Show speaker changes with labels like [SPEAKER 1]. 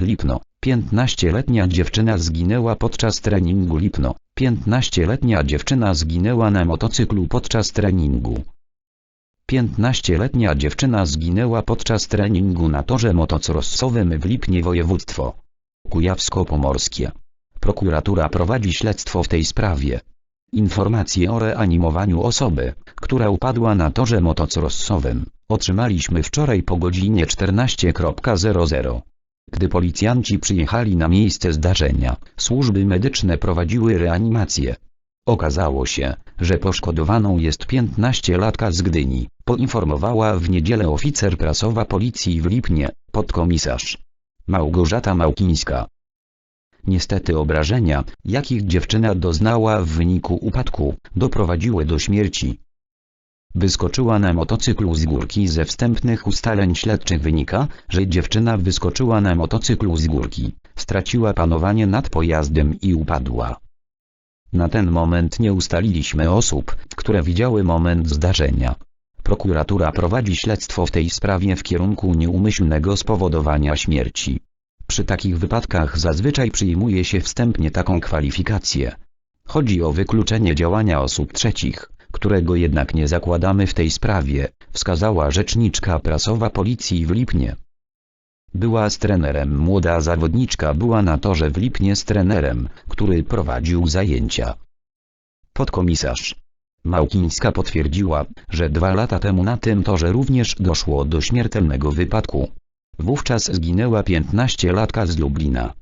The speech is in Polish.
[SPEAKER 1] Lipno. 15-letnia dziewczyna zginęła podczas treningu Lipno. 15-letnia dziewczyna zginęła na motocyklu podczas treningu. 15-letnia dziewczyna zginęła podczas treningu na torze motocrossowym w Lipnie województwo kujawsko-pomorskie. Prokuratura prowadzi śledztwo w tej sprawie. Informacje o reanimowaniu osoby, która upadła na torze motocrossowym, otrzymaliśmy wczoraj po godzinie 14.00. Gdy policjanci przyjechali na miejsce zdarzenia, służby medyczne prowadziły reanimację. Okazało się, że poszkodowaną jest 15-latka z Gdyni, poinformowała w niedzielę oficer prasowa policji w Lipnie, podkomisarz Małgorzata Małkińska. Niestety obrażenia, jakich dziewczyna doznała w wyniku upadku, doprowadziły do śmierci. Wyskoczyła na motocyklu z górki ze wstępnych ustaleń śledczych wynika, że dziewczyna wyskoczyła na motocyklu z górki, straciła panowanie nad pojazdem i upadła. Na ten moment nie ustaliliśmy osób, które widziały moment zdarzenia. Prokuratura prowadzi śledztwo w tej sprawie w kierunku nieumyślnego spowodowania śmierci. Przy takich wypadkach zazwyczaj przyjmuje się wstępnie taką kwalifikację. Chodzi o wykluczenie działania osób trzecich, którego jednak nie zakładamy w tej sprawie, wskazała rzeczniczka prasowa policji w Lipnie. Była z trenerem młoda zawodniczka była na torze w Lipnie z trenerem, który prowadził zajęcia. Podkomisarz Małkińska potwierdziła, że dwa lata temu na tym torze również doszło do śmiertelnego wypadku. Wówczas zginęła 15-latka z Lublina.